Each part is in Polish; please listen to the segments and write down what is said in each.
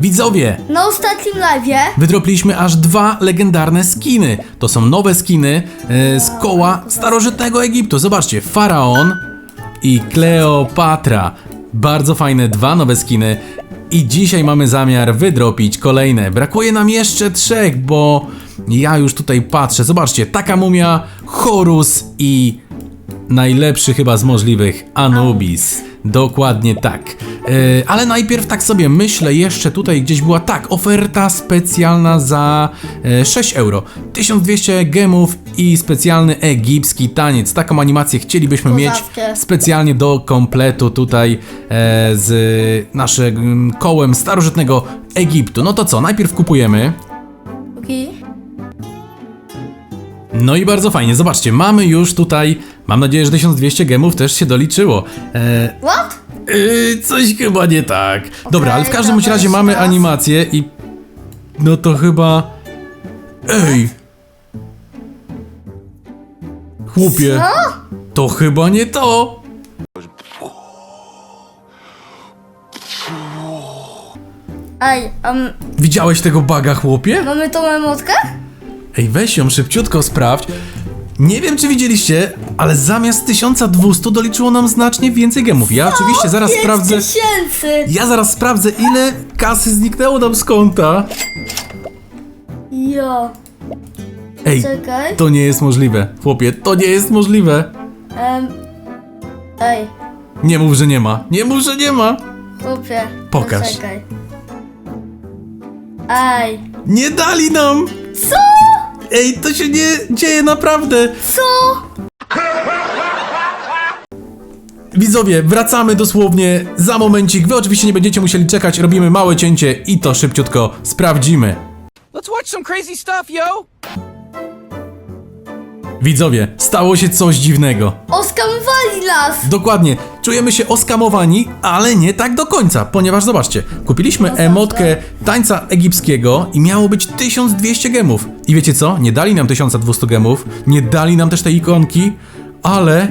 Widzowie, Na ostatnim live'ie wydropliśmy aż dwa legendarne skiny. To są nowe skiny e, z koła starożytnego Egiptu. Zobaczcie, Faraon i Kleopatra. Bardzo fajne dwa nowe skiny. I dzisiaj mamy zamiar wydropić kolejne. Brakuje nam jeszcze trzech, bo ja już tutaj patrzę. Zobaczcie, taka mumia, Horus i najlepszy chyba z możliwych Anubis. Dokładnie tak. E, ale najpierw tak sobie myślę, jeszcze tutaj gdzieś była tak, oferta specjalna za e, 6 euro. 1200 gemów i specjalny egipski taniec. Taką animację chcielibyśmy mieć Kozackie. specjalnie do kompletu tutaj e, z naszym kołem starożytnego Egiptu. No to co, najpierw kupujemy. Okej. No i bardzo fajnie, zobaczcie, mamy już tutaj, mam nadzieję, że 1200 gemów też się doliczyło. E, What? Yy, coś chyba nie tak. Dobra, ale w każdym bądź dobra, razie jeszcze mamy raz. animację i. No to chyba. Ej! Chłopie! To chyba nie to! Ej, Widziałeś tego baga, chłopie? mamy tą emotkę? Ej, weź ją szybciutko sprawdź. Nie wiem, czy widzieliście, ale zamiast 1200 doliczyło nam znacznie więcej gemów. Ja oczywiście zaraz sprawdzę. tysięcy! Ja zaraz sprawdzę, ile kasy zniknęło nam z konta. Jo. Ej, Czekaj. To nie jest możliwe. Chłopie, to nie jest możliwe. Em, ej, Nie mów, że nie ma. Nie mów, że nie ma. chłopie. Pokaż. Czekaj. Ej. Nie dali nam. Co? Ej, to się nie dzieje naprawdę. Co? Widzowie, wracamy dosłownie za momencik. Wy oczywiście nie będziecie musieli czekać. Robimy małe cięcie i to szybciutko sprawdzimy. Let's watch some crazy stuff, yo! Widzowie, stało się coś dziwnego. Oskamowali nas! Dokładnie, czujemy się oskamowani, ale nie tak do końca, ponieważ zobaczcie, kupiliśmy emotkę tańca egipskiego i miało być 1200 gemów. I wiecie co? Nie dali nam 1200 gemów, nie dali nam też tej ikonki, ale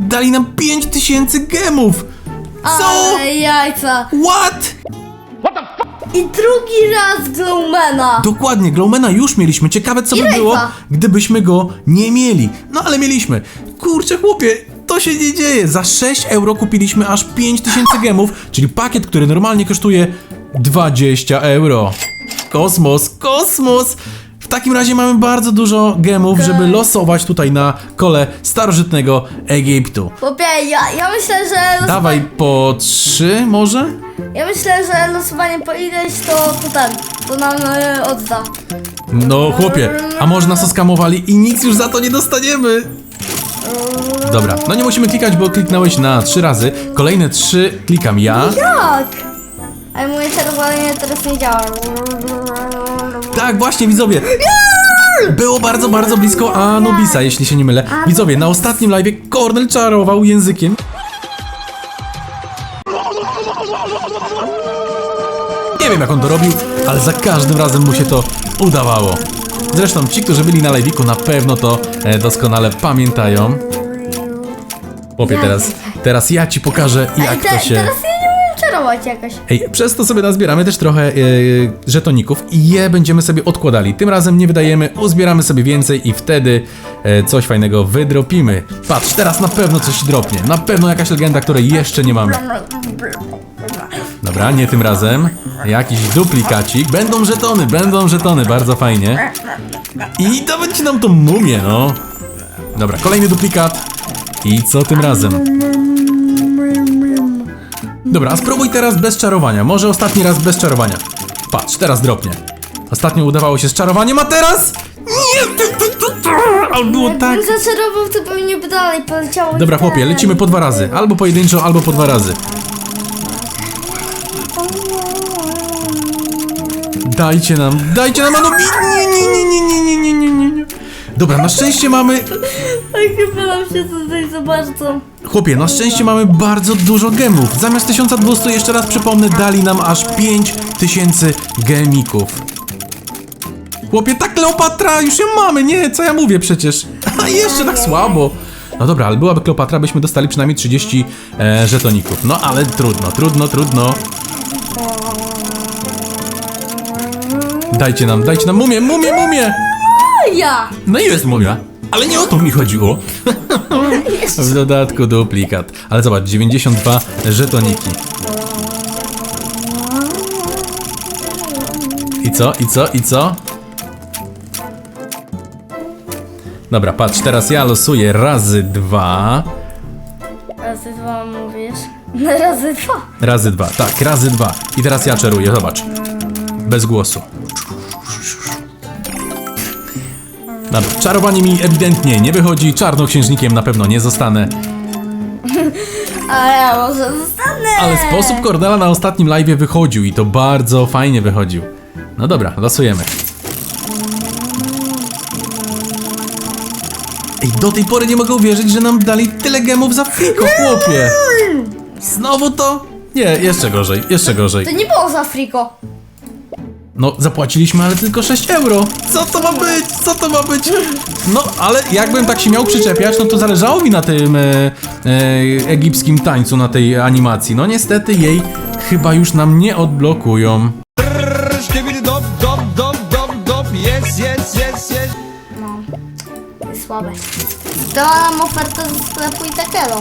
dali nam 5000 gemów! Co? Ale jajca! What? I drugi raz Glowmana! Dokładnie, Glowmana już mieliśmy. Ciekawe, co I by było, gdybyśmy go nie mieli. No ale mieliśmy. Kurczę, chłopie, to się nie dzieje. Za 6 euro kupiliśmy aż 5000 gemów, czyli pakiet, który normalnie kosztuje 20 euro. Kosmos, kosmos! W takim razie mamy bardzo dużo gemów, żeby losować tutaj na kole starożytnego Egiptu. Chłopie, ja, ja myślę, że losowanie, Dawaj po 3 może? ja myślę, że losowanie po ileś to, to ten, to nam e, odda. No chłopie, a może nas oskamowali i nic już za to nie dostaniemy. Dobra, no nie musimy klikać, bo kliknąłeś na trzy razy. Kolejne trzy klikam ja. Jak? Ale moje czerwone teraz nie działa. Tak, właśnie widzowie. Było bardzo, bardzo blisko Anubisa, jeśli się nie mylę. Widzowie, na ostatnim live Cornel czarował językiem. Nie wiem jak on to robił, ale za każdym razem mu się to udawało. Zresztą ci, którzy byli na live'iku na pewno to e, doskonale pamiętają. Chłopie, teraz, teraz ja ci pokażę jak to się... teraz ja nie umiem czarować jakoś. Ej, przez to sobie nazbieramy też trochę e, żetoników i je będziemy sobie odkładali. Tym razem nie wydajemy, uzbieramy sobie więcej i wtedy e, coś fajnego wydropimy. Patrz, teraz na pewno coś dropnie. Na pewno jakaś legenda, której jeszcze nie mamy. Dobra, nie tym razem. Jakiś duplikacik. Będą żetony, będą żetony, bardzo fajnie. I dawać nam tą mumię, no. Dobra, kolejny duplikat. I co tym razem? Dobra, spróbuj teraz bez czarowania. Może ostatni raz bez czarowania. Patrz, teraz dropnie. Ostatnio udawało się z czarowaniem, a teraz... Nie! ty, ty, ty, ty. Ale było tak... Jakbym zaczarował, to pewnie by dalej poleciało. Dobra, chłopie, lecimy po dwa razy. Albo pojedynczo, albo po dwa razy. Dajcie nam, dajcie nam Anubi! Nie, nie, nie, nie, nie, nie, nie, nie, nie. Dobra, na szczęście mamy... Ej, chyba nam się tutaj za bardzo. Chłopie, na szczęście mamy bardzo dużo gemów. Zamiast 1200, jeszcze raz przypomnę, dali nam aż 5000 gemików. Chłopie, ta Kleopatra, już ją mamy, nie, co ja mówię przecież. A jeszcze tak słabo. No dobra, ale byłaby Kleopatra, byśmy dostali przynajmniej 30 e, żetoników. No ale trudno, trudno, trudno. Dajcie nam, dajcie nam mumię, mumię, mumię! Ja! No i jest mumia. Ale nie o to mi chodziło. W dodatku duplikat. Ale zobacz, 92 żetoniki. I co, i co, i co? Dobra, patrz, teraz ja losuję razy dwa. Razy dwa mówisz. Razy dwa. Razy dwa, tak, razy dwa. I teraz ja czaruję, zobacz. Bez głosu. Dobra, czarowanie mi ewidentnie nie wychodzi. Czarnoksiężnikiem na pewno nie zostanę. A ja może zostanę. Ale sposób Cornela na ostatnim live wychodził i to bardzo fajnie wychodził. No dobra, losujemy. Ej, do tej pory nie mogę uwierzyć, że nam dali tyle gemów za friko, chłopie. Znowu to? Nie, jeszcze gorzej, jeszcze gorzej. To nie było za friko. No, zapłaciliśmy, ale tylko 6 euro. Co to ma być? Co to ma być? No, ale jakbym tak się miał przyczepiać, no to zależało mi na tym e, e, egipskim tańcu, na tej animacji. No niestety jej chyba już nam nie odblokują. Dop, dop, dop, dop, dop. Yes, yes, yes, yes. Jest słabe. Dała nam ofertę ze sklepu Itakelo.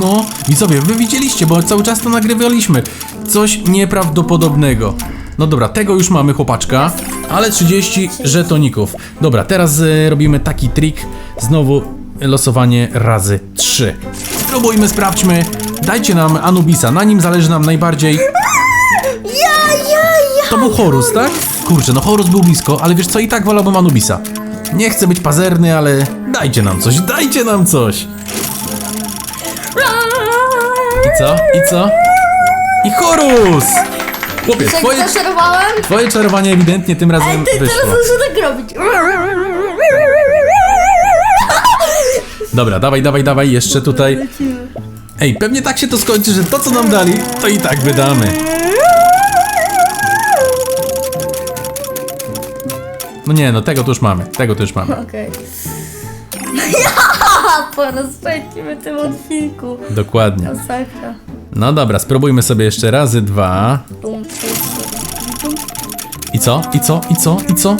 No, widzowie, wy widzieliście, bo cały czas to nagrywaliśmy. Coś nieprawdopodobnego. No dobra, tego już mamy chłopaczka, ale 30 żetoników. Dobra, teraz e, robimy taki trik. Znowu losowanie razy 3. Spróbujmy, sprawdźmy. Dajcie nam Anubisa, na nim zależy nam najbardziej. Ja, ja, ja. To był Horus, tak? Kurczę, no Horus był blisko, ale wiesz co, i tak wolałbym Anubisa. Nie chcę być pazerny, ale dajcie nam coś, dajcie nam coś. I co? I co? I Horus! Chłopie, twoje, zaszerowałem? twoje czarowanie ewidentnie tym razem Ej, ty teraz wyszło. muszę tak robić. Dobra, dawaj, dawaj, dawaj, jeszcze tutaj. Ej, pewnie tak się to skończy, że to co nam dali, to i tak wydamy. No nie, no tego to już mamy, tego to już mamy. Okej. Ja, po raz trzeci w tym odcinku. Dokładnie. Masakra. No dobra, spróbujmy sobie jeszcze razy dwa. I co? I co? I co? I co?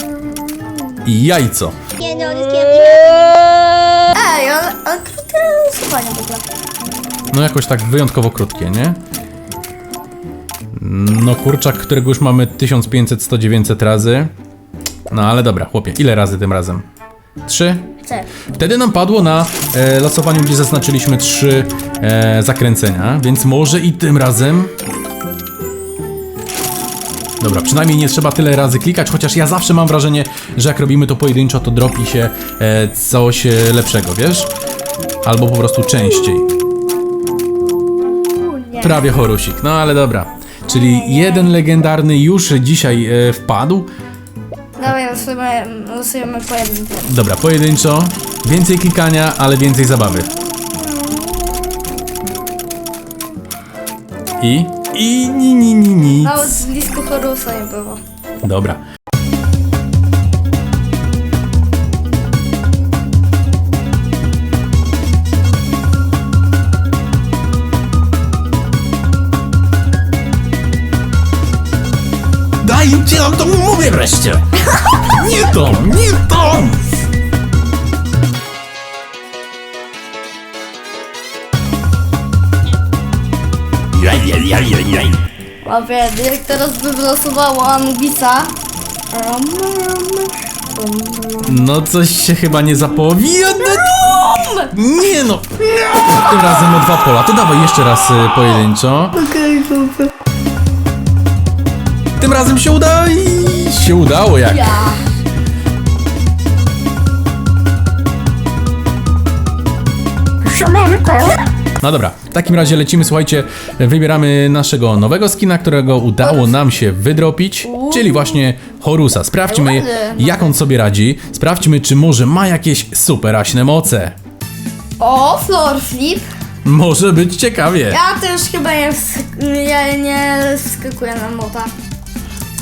I jajco. Know this can't be Ej, ale, ale krótkie losowanie w ogóle. No jakoś tak wyjątkowo krótkie, nie? No kurczak, którego już mamy 1500, 100, 900 razy. No ale dobra, chłopie, ile razy tym razem? Trzy? Wtedy nam padło na e, losowaniu, gdzie zaznaczyliśmy trzy e, zakręcenia, więc może i tym razem. Dobra, przynajmniej nie trzeba tyle razy klikać, chociaż ja zawsze mam wrażenie, że jak robimy to pojedynczo, to dropi się e, coś e, lepszego, wiesz? Albo po prostu częściej. Prawie chorusik, no ale dobra. Czyli jeden legendarny już dzisiaj e, wpadł. Dawaj, losujemy, losujemy pojedyncze. Dobra, pojedynczo. Więcej klikania, ale więcej zabawy. I? I ni ni ni nic. Nawet blisko Horusa nie było. Dobra. Dajcie nam to mówię wreszcie! Nie to, nie to! Jaj, jaj, jaj, jaj, jaj. Łapie, jak teraz by wylosowało Anubisa. Um, No coś się chyba nie zapowiada. Nie no. Tym razem o dwa pola. To dawaj jeszcze raz y, pojedynczo. Okej, super. Tym razem się uda i się udało jak. Ja. No dobra, w takim razie lecimy, słuchajcie, wybieramy naszego nowego skina, którego udało nam się wydropić, czyli właśnie Horusa. Sprawdźmy, jak on sobie radzi. Sprawdźmy, czy może ma jakieś superaśne moce. O, floor flip. Może być ciekawie. Ja też chyba nie, wsk- ja nie wskakuję na mota.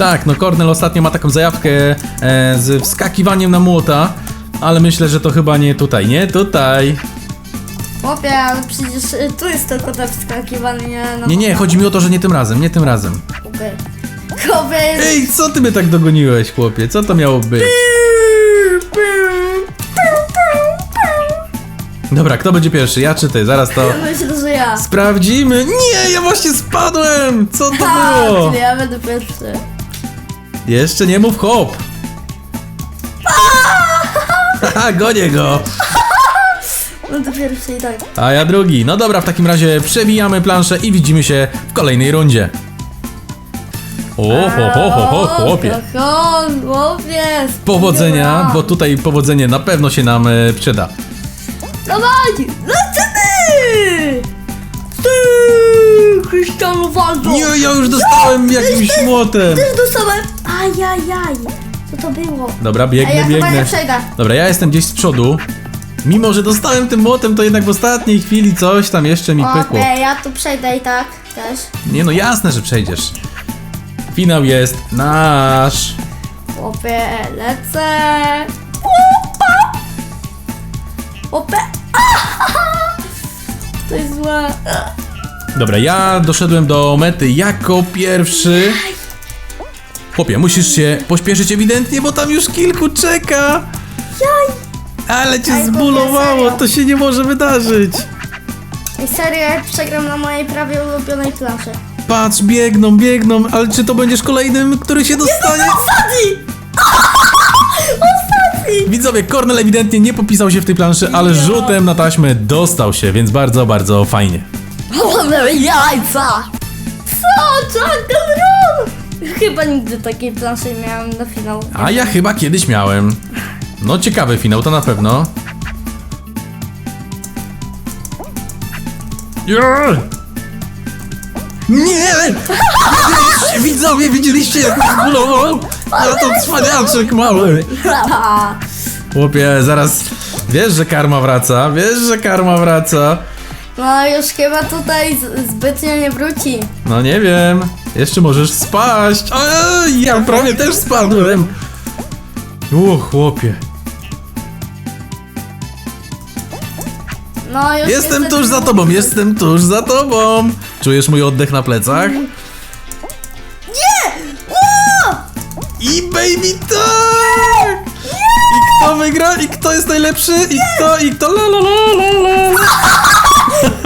Tak, no Cornel ostatnio ma taką zajawkę e, z wskakiwaniem na młota, ale myślę, że to chyba nie tutaj, nie tutaj. Chłopie, ale przecież y, tu jest tylko te wskakiwanie na Nie, nie, chodzi mi o to, że nie tym razem, nie tym razem. Okej. Jest... Ej, co ty mnie tak dogoniłeś, chłopie? Co to miało być? Dobra, kto będzie pierwszy? Ja czy ty? Zaraz to Myślę, że ja. sprawdzimy. Nie, ja właśnie spadłem! Co to Ha, było? czyli ja będę pierwszy. Jeszcze nie mów hop! Haha, gonię go! Będę pierwszy i tak. A ja drugi. No dobra, w takim razie przewijamy planszę i widzimy się w kolejnej rundzie. O, ho, ho, ho, ho, chłopie. Ho, ho, chłopie. Powodzenia, bo tutaj powodzenie na pewno się nam e, przyda. Dawaj! Lecimy! Ty! Cristiano Ronaldo! Nie, ja już dostałem jakimś młotem. Też dostałem! Ajajaj! Co to było? Dobra, Ej, biegnę, ja chyba biegnę. nie przejdę. Dobra, ja jestem gdzieś z przodu. Mimo, że dostałem tym młotem, to jednak w ostatniej chwili coś tam jeszcze mi pykło. Okej, ja tu przejdę i tak też. Nie no, jasne, że przejdziesz. Finał jest nasz. Chłopie, lecę! Opa! Opę! To jest złe. Dobra, ja doszedłem do mety jako pierwszy. Musisz się pośpieszyć ewidentnie, bo tam już kilku czeka. Ale cię chłopie, zbulowało, serio. to się nie może wydarzyć. I serio, jak przegram na mojej prawie ulubionej planszy. Patrz, biegną, biegną, ale czy to będziesz kolejnym, który się dostanie? Ostatni! Ostatni! Widzowie, Kornel ewidentnie nie popisał się w tej planszy, ale rzutem na taśmę dostał się, więc bardzo, bardzo fajnie. Jajca! Co? Jungle Run! Chyba nigdy takiej planszy nie miałem na finał. A ja chyba kiedyś miałem. No ciekawy finał, to na pewno. Nie! Nie! Widzieliście, widzowie, widzieliście jak zbulował? Ja to cwaniaczek mały. Chłopie, zaraz... Wiesz, że karma wraca, wiesz, że karma wraca. No już chyba tutaj z- zbytnio nie wróci. No nie wiem, jeszcze możesz spaść. Ej, ja prawie też spadłem. O, chłopie. No już Jestem tuż za tobą, jestem tuż za tobą. Czujesz mój oddech na plecach? Nie! Ło! I baby tak! I kto wygra? I kto jest najlepszy? I kto? I kto? La la la la la.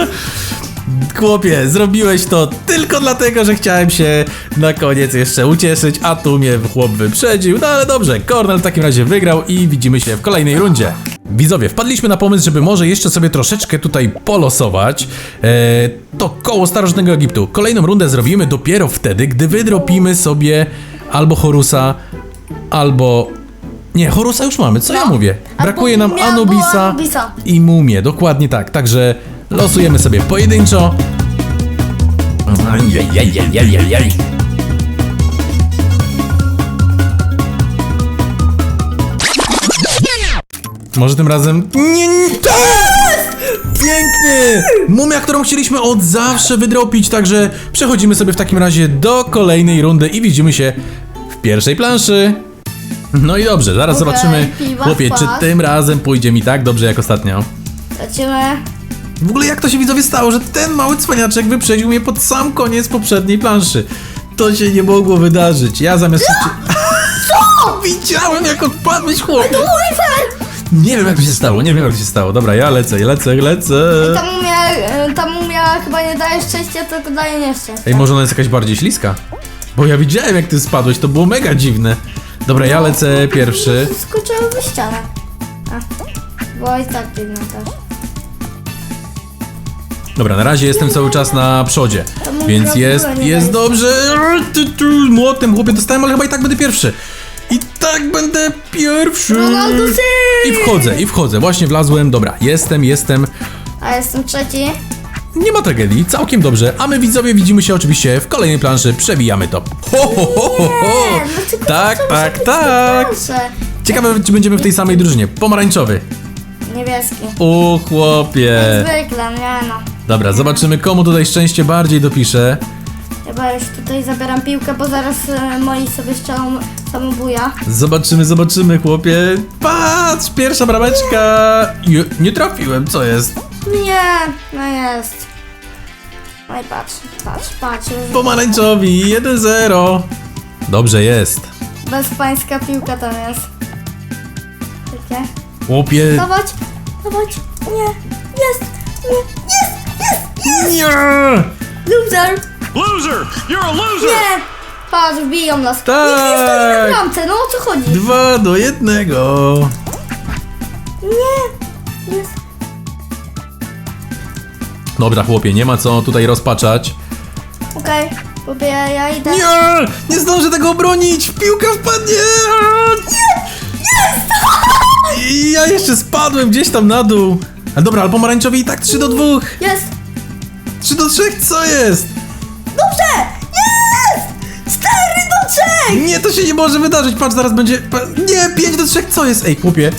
Chłopie, zrobiłeś to tylko dlatego, że chciałem się na koniec jeszcze ucieszyć, a tu mnie chłop wyprzedził. No ale dobrze, Kornel w takim razie wygrał i widzimy się w kolejnej rundzie. Widzowie, wpadliśmy na pomysł, żeby może jeszcze sobie troszeczkę tutaj polosować. Eee, to koło starożytnego Egiptu. Kolejną rundę zrobimy dopiero wtedy, gdy wydropimy sobie albo Horusa, albo... Nie, Horusa już mamy, co ja No. mówię? Brakuje nam Anubisa Anubisa. i Mumię, dokładnie tak. Także losujemy sobie pojedynczo. Może tym razem. Nie, nie. Tak! Pięknie! Mumia, którą chcieliśmy od zawsze wydropić, także przechodzimy sobie w takim razie do kolejnej rundy i widzimy się w pierwszej planszy. No i dobrze, zaraz Okej, zobaczymy. Chłopie, czy tym razem pójdzie mi tak dobrze jak ostatnio? Lecimy. W ogóle jak to się widzowie stało, że ten mały cwaniaczek wyprzedził mnie pod sam koniec poprzedniej planszy? To się nie mogło wydarzyć. Ja zamiast... Co? Widziałem jak odpadłeś chłopie. Nie wiem jak to się stało, nie wiem jak to się stało. Dobra, ja lecę, lecę, lecę. Ta mumia, e, ta mumia chyba nie daje szczęścia, tylko daje nieszczęście. Ej, może ona jest jakaś bardziej śliska? Bo ja widziałem jak ty spadłeś, to było mega dziwne. Dobra, ja lecę pierwszy. Skoczyłem w ścianę. A, było i tak dziwne też. Dobra, na razie jestem cały czas na przodzie, więc jest, jest dobrze. Młotem chłopie dostałem, ale chyba i tak będę pierwszy. I tak będę pierwszy. I wchodzę, i wchodzę. Właśnie wlazłem. Dobra, jestem, jestem. A jestem trzeci. Nie ma tragedii, całkiem dobrze. A my widzowie widzimy się oczywiście w kolejnej planszy. Przebijamy to. Ho, ho, ho, ho, ho. Nie, Tak, to tak, tak. proszę? Ciekawe, czy będziemy w tej samej drużynie. Pomarańczowy. Niebieski. O chłopie. Zwykle, nie no. Dobra, zobaczymy komu tutaj szczęście bardziej dopisze. Chyba już tutaj zabieram piłkę, bo zaraz e, moi sobie strzelą samobuja. Zobaczymy, zobaczymy, chłopie. Patrz, pierwsza brameczka. Je, nie trafiłem, co jest? Nie, no jest. No i patrz, patrz, patrz. już- Pomarańczowi, 1-0. Dobrze jest. Bezpańska piłka tam jest. Takie. Chłopie. Dawać, dawać. Nie, jest, nie, jest, jest, Nie! loser. Loser! You're a loser! Nie! Patrz, biją nas. Tak. Nikt nie stoi na bramce, no o co chodzi? Dwa do jednego. Nie! Jest. Dobra, chłopie, nie ma co tutaj rozpaczać. Okej, okay. ja idę. Nie! Nie zdążę tego obronić! Piłka wpadnie! I ja jeszcze spadłem gdzieś tam na dół. Ale dobra, ale pomarańczowi i tak 3 do 2. Jest! 3 do 3, co jest? Dobrze! Jest! 4 do 3! Nie, to się nie może wydarzyć. Patrz, zaraz będzie. pa- Nie, 5 do 3, co jest? Ej, chłopie.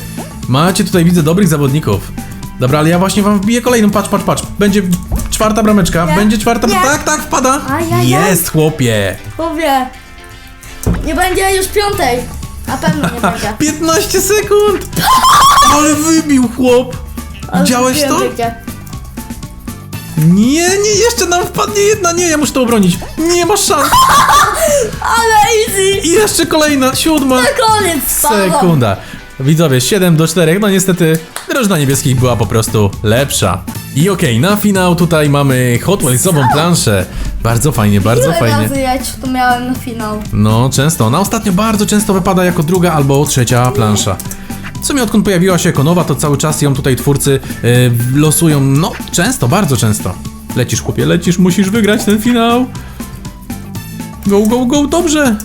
Macie tutaj, widzę, dobrych zawodników. Dobra, ale ja właśnie wam wbiję kolejną. Patrz, patrz, patrz. Będzie czwarta brameczka. Nie. Będzie czwarta. Nie. Tak, tak, wpada. Ajajaj. Jest, chłopie. Powie. Nie będzie już piątej. Na pewno nie będzie. 15 sekund! Ale wybił chłop! Ale Widziałeś to? życie. Nie, nie, jeszcze nam wpadnie jedna, nie, ja muszę to obronić. Nie ma szans. Ale easy! I jeszcze kolejna, siódma Na koniec spadło. sekunda. Widzowie, 7 do 4, no niestety drużyna niebieskich była po prostu lepsza. I okej, na finał tutaj mamy Hot Wheelsową planszę. Bardzo fajnie, bardzo Ile fajnie. razy ja to miałem na finał? No, często. Na ostatnio bardzo często wypada jako druga albo trzecia plansza. W sumie odkąd pojawiła się jako nowa, to cały czas ją tutaj twórcy yy, losują, no, często, bardzo często. Lecisz, chłopie, lecisz, musisz wygrać ten finał. Go, go, go, dobrze.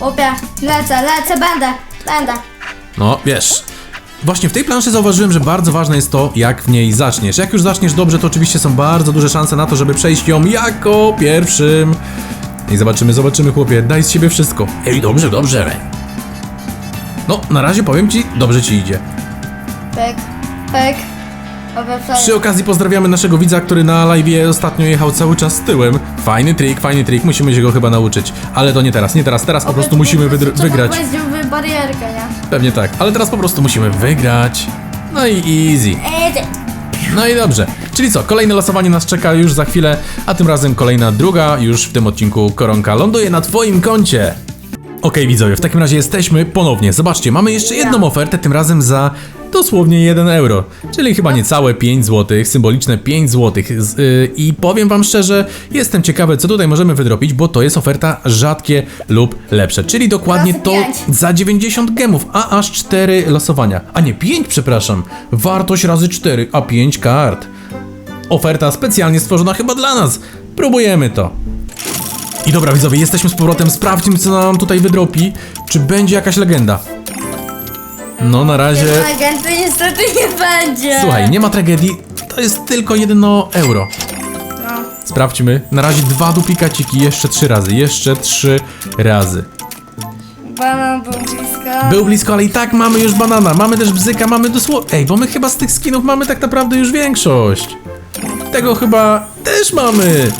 Opie, lecę, lecę, będę, będę. No, wiesz. Właśnie w tej planszy zauważyłem, że bardzo ważne jest to, jak w niej zaczniesz. Jak już zaczniesz dobrze, to oczywiście są bardzo duże szanse na to, żeby przejść ją jako pierwszym. I zobaczymy, zobaczymy, chłopie. Daj z siebie wszystko. Ej, dobrze, dobrze. No, na razie powiem ci, dobrze ci idzie. Pek, pek. Przy okazji pozdrawiamy naszego widza, który na live ostatnio jechał cały czas tyłem. Fajny trik, fajny trik, musimy się go chyba nauczyć. Ale to nie teraz, nie teraz, teraz po prostu musimy wygrać. barierkę, nie? Pewnie tak, ale teraz po prostu musimy wygrać. No i easy. Easy. No i dobrze. Czyli co, kolejne losowanie nas czeka już za chwilę, a tym razem kolejna druga, już w tym odcinku koronka ląduje na twoim koncie. Okej widzowie, w takim razie jesteśmy ponownie. Zobaczcie, mamy jeszcze jedną ofertę, tym razem za dosłownie 1 euro, czyli chyba niecałe 5 zł, symboliczne 5 zł. Yy, I powiem wam szczerze, jestem ciekawy, co tutaj możemy wydropić, bo to jest oferta rzadkie lub lepsze, czyli dokładnie to za 90 gemów, a aż 4 losowania. A nie, 5 przepraszam. Wartość razy 4, a 5 kart. Oferta specjalnie stworzona chyba dla nas. Próbujemy to. I dobra widzowie, jesteśmy z powrotem, sprawdźmy co nam tutaj wydropi. Czy będzie jakaś legenda? No na razie... Agenty niestety nie będzie. Słuchaj, nie ma tragedii, to jest tylko jedno euro. No. Sprawdźmy. Na razie dwa duplikaciki, jeszcze trzy razy, jeszcze trzy razy. Banan był blisko. Był blisko, ale i tak mamy już banana, mamy też bzyka, mamy dosłownie... Ej, bo my chyba z tych skinów mamy tak naprawdę już większość. Tego chyba też mamy.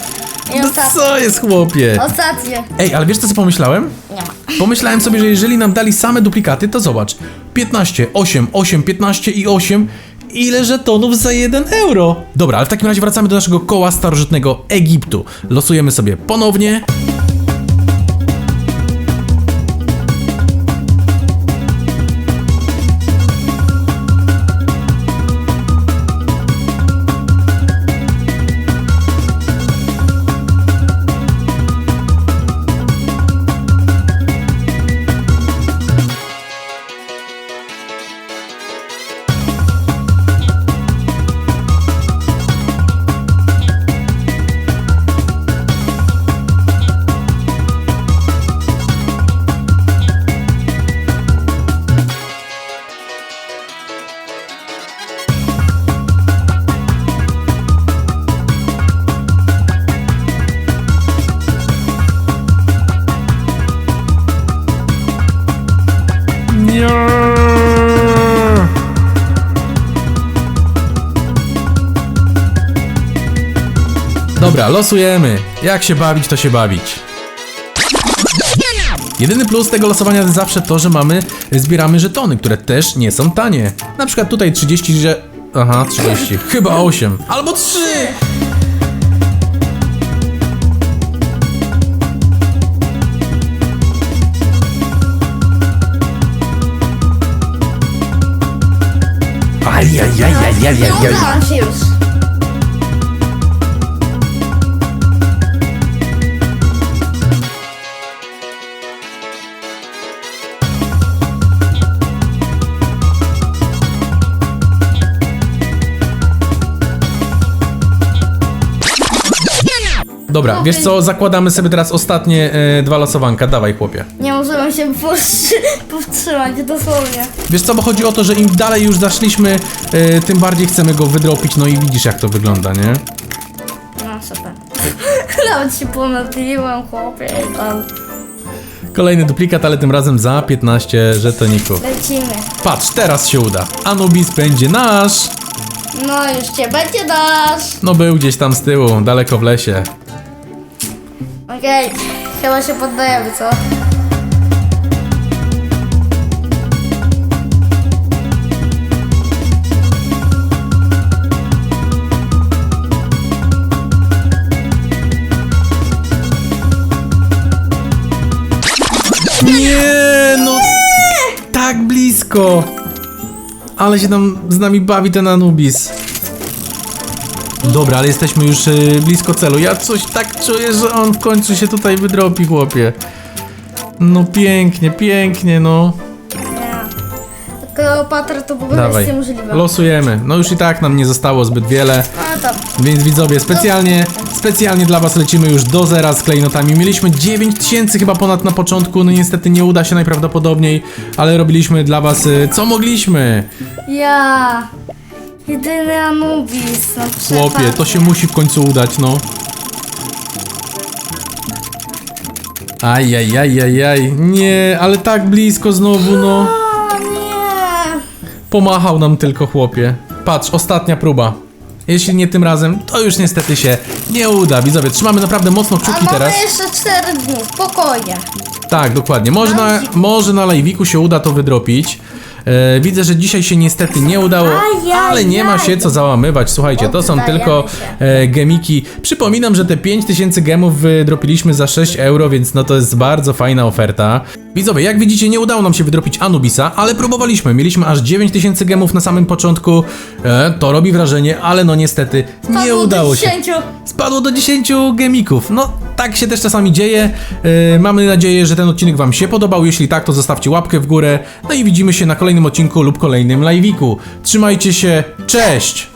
I No ostatnie. co jest, chłopie? Ostatnie. Ej, ale wiesz co, co pomyślałem? Nie ma. Pomyślałem sobie, że jeżeli nam dali same duplikaty, to zobacz. 15, 8, 8, 15 i 8. Ile żetonów za 1 euro? Dobra, ale w takim razie wracamy do naszego koła starożytnego Egiptu. Losujemy sobie ponownie. Dobra, losujemy. Jak się bawić, to się bawić. Jedyny plus tego losowania jest zawsze to, że mamy, zbieramy żetony, które też nie są tanie. Na przykład tutaj 30, że... Aha, 30. Chyba 8. Albo 3! Ajajajajajajaj. Aj, aj, aj, aj, aj, aj. Udało się już. Dobra, wiesz co, zakładamy sobie teraz ostatnie e, dwa losowanka. Dawaj, chłopie. Nie możemy się powstrzy- powstrzymać, dosłownie. Wiesz co, bo chodzi o to, że im dalej już zaszliśmy, e, tym bardziej chcemy go wydropić, no i widzisz jak to wygląda, nie? No super. Nawet się pomyliłem, chłopie, i tam Kolejny duplikat, ale tym razem za 15 żetoników. lecimy. Patrz, teraz się uda. Anubis będzie nasz. No już cię będzie dasz. No był gdzieś tam z tyłu, daleko w lesie. Okej, chyba się poddajemy, co? Nie, no tak blisko. Ale się tam z nami bawi ten Anubis. Dobra, ale jesteśmy już y, blisko celu. Ja coś tak czuję, że on w końcu się tutaj wydropi, chłopie. No pięknie, pięknie, no. Kleopatra to w ogóle Dawaj, jest niemożliwe. losujemy. No już i tak nam nie zostało zbyt wiele. Tam. Więc widzowie, specjalnie, specjalnie dla was lecimy już do zera z klejnotami. Mieliśmy 9000 chyba ponad na początku, no niestety nie uda się najprawdopodobniej, ale robiliśmy dla was y, co mogliśmy. Ja. Jedyny Anubis. No Chłopie, to się musi w końcu udać, no. Ajajajajaj, nie, ale tak blisko znowu, no. O nie. Pomachał nam tylko chłopie. Patrz, ostatnia próba. Jeśli nie tym razem, to już niestety się nie uda. Widzowie, trzymamy naprawdę mocno A kciuki mamy teraz. jeszcze 4 dni, spokojnie. Tak, dokładnie. Może na, może na live'iku się uda to wydropić. E, widzę, że dzisiaj się niestety nie udało, ale nie ma się co załamywać. Słuchajcie, to są tylko e, gemiki. Przypominam, że te 5000 gemów wydropiliśmy za 6 euro, więc no to jest bardzo fajna oferta. Widzowie, jak widzicie, nie udało nam się wydropić Anubisa, ale próbowaliśmy. Mieliśmy aż 9000 gemów na samym początku. E, to robi wrażenie, ale no niestety nie Padło do udało się. 10. Spadło do 10 gemików. No, tak się też czasami dzieje. Yy, mamy nadzieję, że ten odcinek Wam się podobał. Jeśli tak, to zostawcie łapkę w górę. No i widzimy się na kolejnym odcinku lub kolejnym live'iku. Trzymajcie się, cześć!